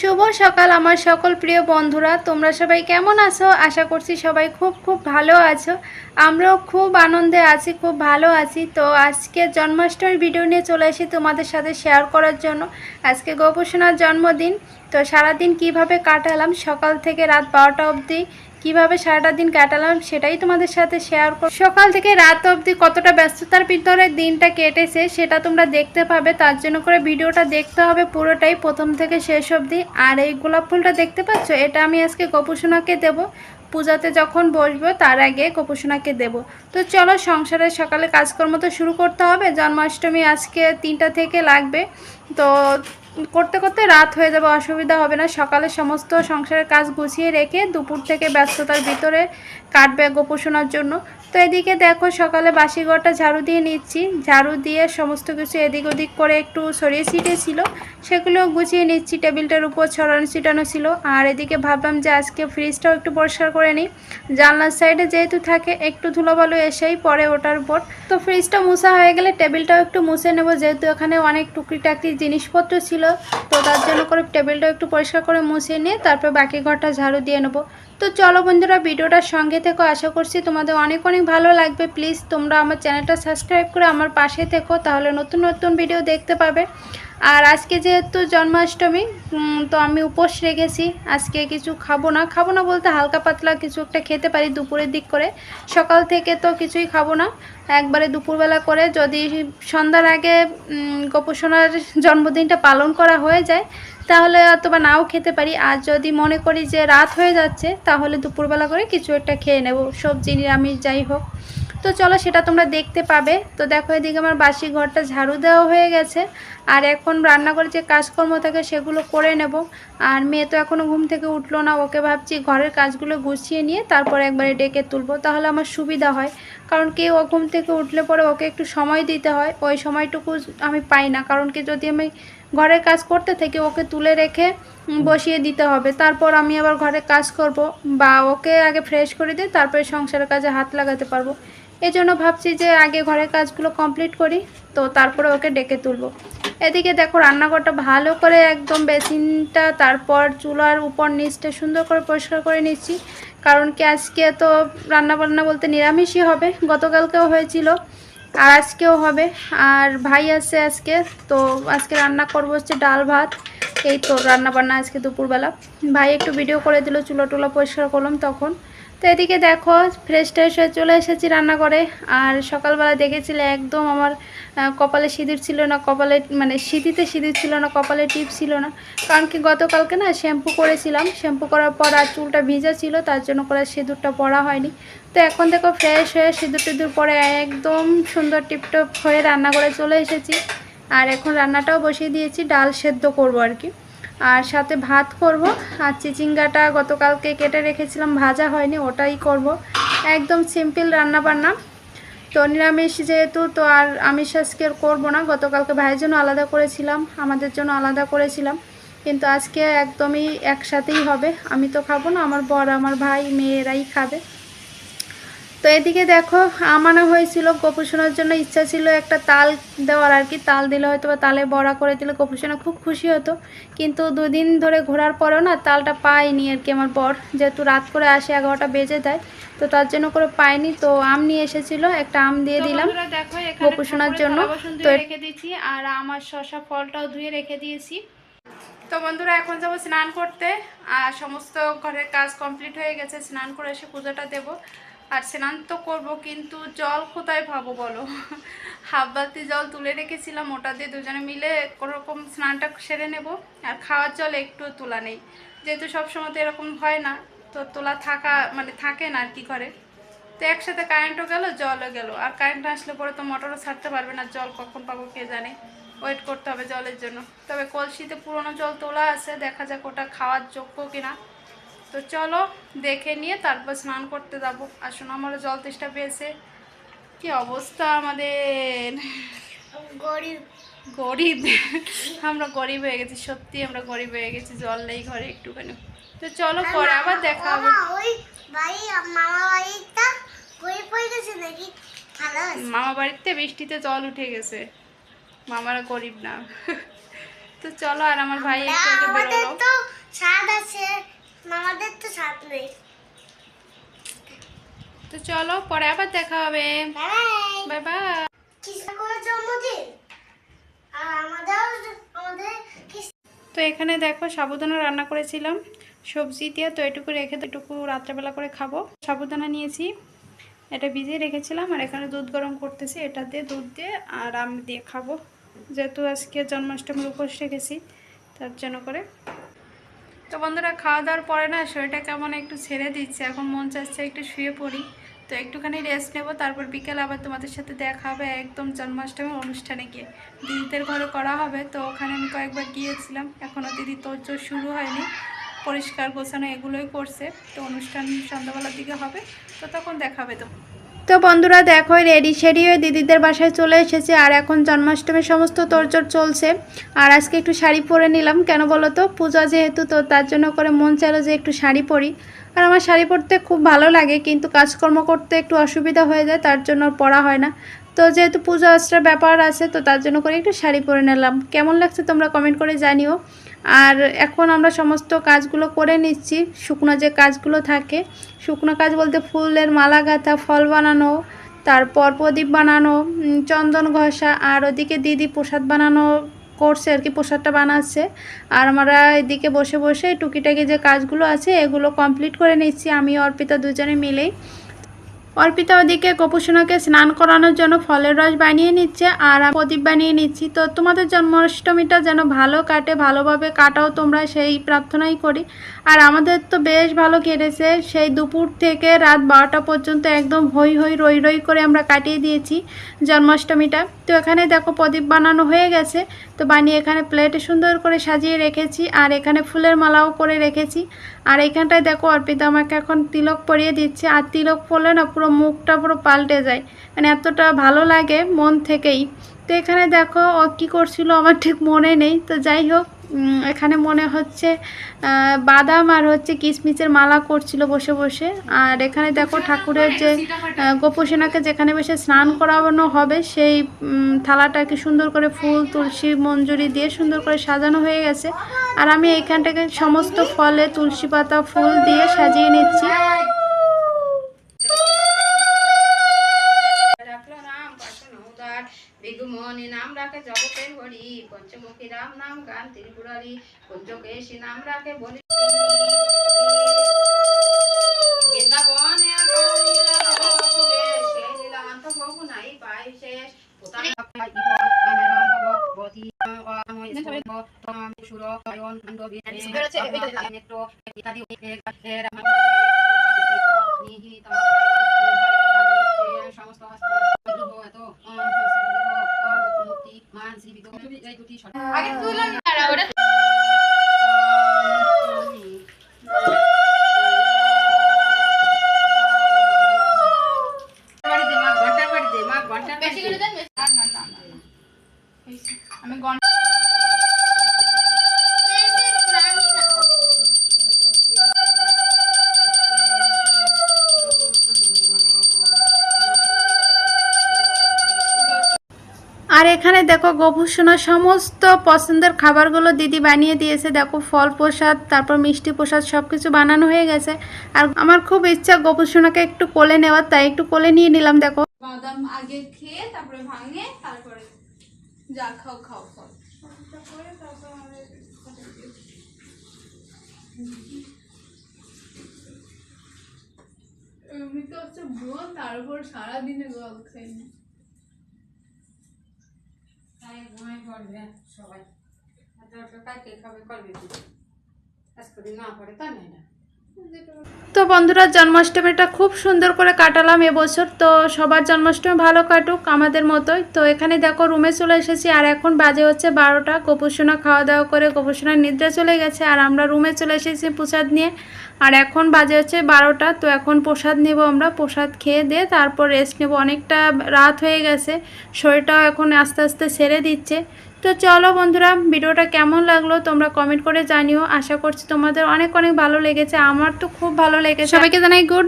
শুভ সকাল আমার সকল প্রিয় বন্ধুরা। তোমরা সবাই কেমন আছো? আশা করছি সবাই খুব খুব ভালো আছো। আমরাও খুব আনন্দে আছি, খুব ভালো আছি। তো আজকে জন্মাষ্টমীর ভিডিও নিয়ে চলে এসে তোমাদের সাথে শেয়ার করার জন্য। আজকে গোপসোনার জন্মদিন। তো সারাদিন কীভাবে কাটালাম? সকাল থেকে রাত বারোটা অবধি কীভাবে সারাটা দিন কাটালাম সেটাই তোমাদের সাথে শেয়ার করব সকাল থেকে রাত অবধি কতটা ব্যস্ততার ভিতরে দিনটা কেটেছে সেটা তোমরা দেখতে পাবে। তার জন্য করে ভিডিওটা দেখতে হবে পুরোটাই প্রথম থেকে শেষ অবধি। আর এই গোলাপ ফুলটা দেখতে পাচ্ছ? এটা আমি আজকে গোপুসোনাকে দেবো। পূজাতে যখন বসবো, তার আগে কপুসোনাকে দেব। তো চলো সংসারের সকালে কাজকর্ম তো শুরু করতে হবে। জন্মাষ্টমী আজকে তিনটা থেকে লাগবে। তো করতে করতে রাত হয়ে যাবে, অসুবিধা হবে না। সকালে সমস্ত সংসারের কাজ গুছিয়ে রেখে দুপুর থেকে ব্যস্ততার ভিতরে কাটবে গোপোষণার জন্য। তো এদিকে দেখো, সকালে বাসি ঘরটা ঝাড়ু দিয়ে নিচ্ছি। ঝাড়ু দিয়ে সমস্ত কিছু এদিক ওদিক করে একটু সরিয়ে ছিটিয়ে ছিল। সেগুলো গুছিয়ে নিচ্ছি, টেবিলটার উপর ছড়ানো ছিটানো ছিল। আর এদিকে ভাবলাম যে আজকে ফ্রিজটাও একটু পরিষ্কার করে নিই। জানলার সাইডে যেহেতু থাকে, একটু ধুলোবালু এসেই পরে ওটার উপর। তো ফ্রিজটা মুছা হয়ে গেলে টেবিলটাও একটু মুছে নেব, যেহেতু এখানে অনেক টুকরি টাকরি জিনিসপত্র ছিল। তো তার জন্য করে টেবিলটাও একটু পরিষ্কার করে মুছিয়ে নিয়ে তারপর বাকি ঘরটা ঝাড়ু দিয়ে নেব। তো চলো বন্ধুরা, ভিডিওটার সঙ্গে থেকো। আশা করছি তোমাদের অনেক অনেক ভালো লাগবে। প্লিজ তোমরা আমার চ্যানেলটা সাবস্ক্রাইব করে আমার পাশে থেকো, তাহলে নতুন নতুন ভিডিও দেখতে পাবে। আর আজকে যেহেতু জন্মাষ্টমী তো আমি উপোস রেখেছি। আজকে কিছু খাব না। খাব না বলতে হালকা পাতলা কিছু একটা খেতে পারি দুপুরের দিক করে। সকাল থেকে তো কিছুই খাব না। একবারে দুপুরবেলা করে যদি সন্ধ্যার আগে গোপোষণার জন্মদিনটা পালন করা হয়ে যায় তাহলে অথবা নাও খেতে পারি। আর যদি মনে করি যে রাত হয়ে যাচ্ছে, তাহলে দুপুরবেলা করে কিছু একটা খেয়ে নেব, সবজি, নিরামিষ যাই হোক। তো চলো সেটা তোমরা দেখতে পাবে। তো দেখো এদিকে আমার বাসি ঘরটা ঝাড়ু দেওয়া হয়ে গেছে। আর এখন রান্নাঘরে যে কাজকর্ম থাকে সেগুলো করে নেব। আর মেয়ে তো এখনও ঘুম থেকে উঠল না, ওকে ভাবছি ঘরের কাজগুলো গুছিয়ে নিয়ে তারপর একবারে ডেকে তুলবো। তাহলে আমার সুবিধা হয়। কারণ কি ও ঘুম থেকে উঠলে পরে ওকে একটু সময় দিতে হয়। ওই সময়টুকু আমি পাই না। কারণ কি যদি আমি ঘরের কাজ করতে থেকে ওকে তুলে রেখে বসিয়ে দিতে হবে। তারপর আমি আবার ঘরে কাজ করব বা ওকে আগে ফ্রেশ করে দিয়ে তারপরে সংসারের কাজে হাত লাগাতে পারব। এই জন্য ভাবছি যে আগে ঘরের কাজগুলো কমপ্লিট করি তো তারপরে ওকে ডেকে তুলবো। এদিকে দেখো রান্নাঘরটা ভালো করে একদম বেসিনটা তারপর চুলার উপর নিচটা সুন্দর করে পরিষ্কার করে নিচ্ছি। কারণ কি আজকে তো রান্না বান্না বলতে নিরামিষই হবে গতকালকেও হয়েছিল। আর আজকেও হবে। আর ভাই আছে আজকে, তো আজকে রান্না করব হচ্ছে ডাল ভাত। এই তো রান্না বান্না আজকে দুপুরবেলা। ভাই একটু ভিডিও করে দিল চুলো টুলো পরিষ্কার করলাম তখন। তো এদিকে দেখো ফ্রেশ ট্রেশ হয়ে চলে এসেছি রান্না করে আর সকালবেলা দেখেছিলে একদম আমার কপালে সিঁদুর ছিল না, কপালে মানে সিঁথিতে সিঁদুর ছিল না, কপালে টিপ ছিল না। কারণ কি গতকালকে না শ্যাম্পু করেছিলাম। শ্যাম্পু করার পর আর চুলটা ভিজা ছিল, তার জন্য করে সিঁদুরটা পরা হয়নি। তো এখন দেখো ফ্রেশ হয়ে সিঁদুর টিঁদুর পরে একদম সুন্দর টিপটপ হয়ে রান্না করে চলে এসেছি। আর এখন রান্নাটাও বসিয়ে দিয়েছি, ডাল সেদ্ধ করব আর কি। আর সাথে ভাত করব। আর চিচিঙ্গাটা গতকালকে কেটে রেখেছিলাম, ভাজা হয়নি, ওটাই করব। একদম সিম্পল রান্না বান্না তো নিরামিষ যেহেতু, তো আর আমিষ আজকে করব না। গতকালকে ভাইয়ের জন্য আলাদা করেছিলাম, আমাদের জন্য আলাদা করেছিলাম। কিন্তু আজকে একদমই একসাথেই হবে। আমি তো খাব না, আমার বর, আমার ভাই, মেয়েরাই খাবে। তো এদিকে দেখো আমানো হয়েছিল গোপুসোনার জন্য ইচ্ছা ছিল একটা তাল দেওয়ার আর কি। তাল দিলে হয়তো বা তালে বড়া করে দিলে গোপুসোনা খুব খুশি হতো। কিন্তু দুদিন ধরে ঘোরার পরেও না তালটা পাইনি আর কি আমার বর। যেহেতু রাত করে আসে এগারোটা বেজে দেয় তো তার জন্য করে পাইনি তো আম নিয়ে এসেছিল একটা আম দিয়ে দিলাম গোপুসোনার জন্য। তো রেখে দিয়েছি আর আমার শশা ফলটাও ধুয়ে রেখে দিয়েছি। তো বন্ধুরা এখন যাব স্নান করতে। আর সমস্ত ঘরের কাজ কমপ্লিট হয়ে গেছে স্নান করে এসে পুজোটা দেবো। আর স্নান তো করব, কিন্তু জল কোথায় পাবো বলো? হাফ বালতি জল তুলে রেখেছিলাম, ওটা দিয়ে দুজনে মিলে কোনোরকম স্নানটা সেরে নেব। আর খাওয়ার জল একটু তোলা নেই। যেহেতু সবসময় তো এরকম হয় না, তো তোলা থাকা মানে থাকে না আর কি করে তো একসাথে কারেন্টও গেল, জলও গেল। আর কারেন্ট আসলে পরে তো মোটরও ছাড়তে পারবে না, জল কখন পাবো কে জানে? ওয়েট করতে হবে জলের জন্য। তবে কলসিতে পুরনো জল তোলা আছে, দেখা যাক ওটা খাওয়ার যোগ্য কিনা। তো চলো দেখে নিয়ে তারপর স্নান করতে যাব। আসুন আমারও জল তেষ্টা পেয়েছে। কি অবস্থা আমাদের? গরিব। গরিব? আমরা গরিব হয়ে গেছি সত্যি আমরা গরিব হয়ে গেছি জল নেই ঘরে একটুখানি। তো চলো পরে আবার দেখা হবে। মামা, মামা গরিব গেছে নাকি? ভালো বাড়িতে বৃষ্টিতে জল উঠে গেছে। মামারা গরিব না। তো চলো আর আমার ভাই একটু বেরোলো। তো মামাদের তো সাথ নেই। তো চলো পরে আবার দেখা হবে। বাই বাই জন্মদিন? আর আমাদের আমাদের তো এখানে দেখো সাবুদানা রান্না করেছিলাম। সবজি দিয়ে তো এটুকু রেখে এটুকু রাত্রেবেলা করে খাব। সাবুদানা নিয়েছি এটা ভিজিয়ে রেখেছিলাম আর এখানে দুধ গরম করতেছি। এটা দিয়ে দুধ দিয়ে আর আম দিয়ে খাব। যেহেতু আজকে জন্মাষ্টমীর উপোস রেখেছি তার জন্য করে তো বন্ধুরা, খাওয়া দাওয়ার পরে না শরীরটা কেমন একটু ছেড়ে দিচ্ছে। এখন মন চাচ্ছে একটু শুয়ে পড়ি। তো একটুখানি রেস্ট নেব, তারপর বিকেল আবার তোমাদের সাথে দেখা হবে একদম জন্মাষ্টমী অনুষ্ঠানে গিয়ে। দিদিদের ঘরে করা হবে, তো ওখানে আমি কয়েকবার গিয়েছিলাম। এখনও দিদি তোর শুরু হয়নি। পরিষ্কার গোছানো এগুলোই করছে। তো অনুষ্ঠান সন্ধ্যাবেলার দিকে হবে, তো তখন দেখাবে তো তো বন্ধুরা দেখো রেডি সেডি হয়ে দিদিদের বাসায় চলে এসেছে, আর এখন জন্মাষ্টমীর সমস্ত তোড়জোড় চলছে। আর আজকে একটু শাড়ি পরে নিলাম, কেন বলো তো? পূজা যেহেতু, তো তার জন্য করে মন চাইলো যে একটু শাড়ি পরি। আর আমার শাড়ি পরতে খুব ভালো লাগে, কিন্তু কাজকর্ম করতে একটু অসুবিধা হয়ে যায়, তার জন্য পরা হয় না। তো যেহেতু পূজা আশ্রার ব্যাপার আছে, তো তার জন্য করে একটু শাড়ি পরে নিলাম। কেমন লাগছে তোমরা কমেন্ট করে জানিও। আর এখন আমরা সমস্ত কাজগুলো করে নিচ্ছি। শুকনো যে কাজগুলো থাকে, শুকনো কাজ বলতে ফুলের মালা গাঁথা ফল বানানো তারপর প্রদীপ বানানো চন্দন ঘষা, আর ওদিকে দিদি প্রসাদ বানানো করছে আর কি, প্রসাদটা বানাচ্ছে। আর আমরা এদিকে বসে বসে টুকিটাকি যে কাজগুলো আছে, এগুলো কমপ্লিট করে নিচ্ছি। আমি অর্পিতা দুজনে মিলেই। অর্পিতা ওদিকে গোপুসোনাকে স্নান করানোর জন্য ফলের রস বানিয়ে নিচ্ছে, আর প্রদীপ বানিয়ে নিচ্ছি। তো তোমাদের জন্মাষ্টমীটা যেন ভালো কাটে, ভালোভাবে কাটাও, তোমরা সেই প্রার্থনাই করি। আর আমাদের তো বেশ ভালো কেটেছে, সেই দুপুর থেকে রাত বারোটা পর্যন্ত একদম হই হই রই রই করে আমরা কাটিয়ে দিয়েছি জন্মাষ্টমীটা। তো এখানে দেখো প্রদীপ বানানো হয়ে গেছে। তো বানিয়ে এখানে প্লেটে সুন্দর করে সাজিয়ে রেখেছি আর এখানে ফুলের মালাও করে রেখেছি। আর এখানটায় দেখো অর্পিতা আমাকে এখন তিলক পরিয়ে দিচ্ছে। আর তিলক পরলে না পুরো মুখটা পুরো পাল্টে যায়। মানে এতটা ভালো লাগে মন থেকেই। তো এখানে দেখো ও কী করছিল আমার ঠিক মনে নেই। তো যাই হোক এখানে মনে হচ্ছে বাদাম আর হচ্ছে কিশমিচের মালা করছিল বসে বসে। আর এখানে দেখো ঠাকুরের যে গোপসেনাকে যেখানে বসে স্নান করানো হবে সেই থালাটাকে সুন্দর করে ফুল তুলসী মঞ্জুরি দিয়ে সুন্দর করে সাজানো হয়ে গেছে। আর আমি এইখানটাকে সমস্ত ফলে তুলসী পাতা ফুল দিয়ে সাজিয়ে নিচ্ছি। বিগুমনি নাম রাখে জগতে হরি, পঞ্চমুখী রাম নাম গান ত্রিপুরারি, পঞ্চকেশী নাম রাখে বলি। বৃন্দাবনে সে লীলান্ত নাই পাই শেষ। পোতানি ভগবতী সুর তুলুন না সমস্ত এখানে দেখো গোভূষণার সমস্ত পছন্দের খাবারগুলো দিদি বানিয়ে দিয়েছে। দেখো ফল প্রসাদ, তারপর মিষ্টি প্রসাদ সব কিছু বানানো হয়ে গেছে। আর আমার খুব ইচ্ছা গোভূষণাকে একটু কোলে নেওয়ার, তাই একটু কোলে নিয়ে নিলাম, দেখো। বাদাম আগে খেয়ে, তারপরে ভাঙে, তারপরে যা খাও খাও ফল। এমনিতে হচ্ছে বোন তার সারাদিনে জল খাই না তাই ঘুমাই পড়বে সবাই আর তোর কাকে খাবে করবে কি আজকে দিন না পড়ে তা নেই না তো বন্ধুরা, জন্মাষ্টমীটা খুব সুন্দর করে কাটালাম এবছর। তো সবার জন্মাষ্টমী ভালো কাটুক আমাদের মতোই। তো এখানে দেখো, রুমে চলে এসেছি আর এখন বাজে হচ্ছে বারোটা। গোপুসোনা খাওয়া দাওয়া করে গোপুসোনা নিদ্রা চলে গেছে আর আমরা রুমে চলে এসেছি প্রসাদ নিয়ে। আর এখন বাজে হচ্ছে বারোটা, তো এখন প্রসাদ নেব আমরা। প্রসাদ খেয়ে দিয়ে তারপর রেস্ট নেব। অনেকটা রাত হয়ে গেছে, শরীরটাও এখন আস্তে আস্তে সেরে দিচ্ছে। তো চলো বন্ধুরা, ভিডিওটা কেমন লাগল তোমরা কমেন্ট করে জানিও। আশা করছি তোমাদের অনেক অনেক ভালো লেগেছে। আমার তো খুব ভালো লেগেছে। সবাইকে জানাই গুড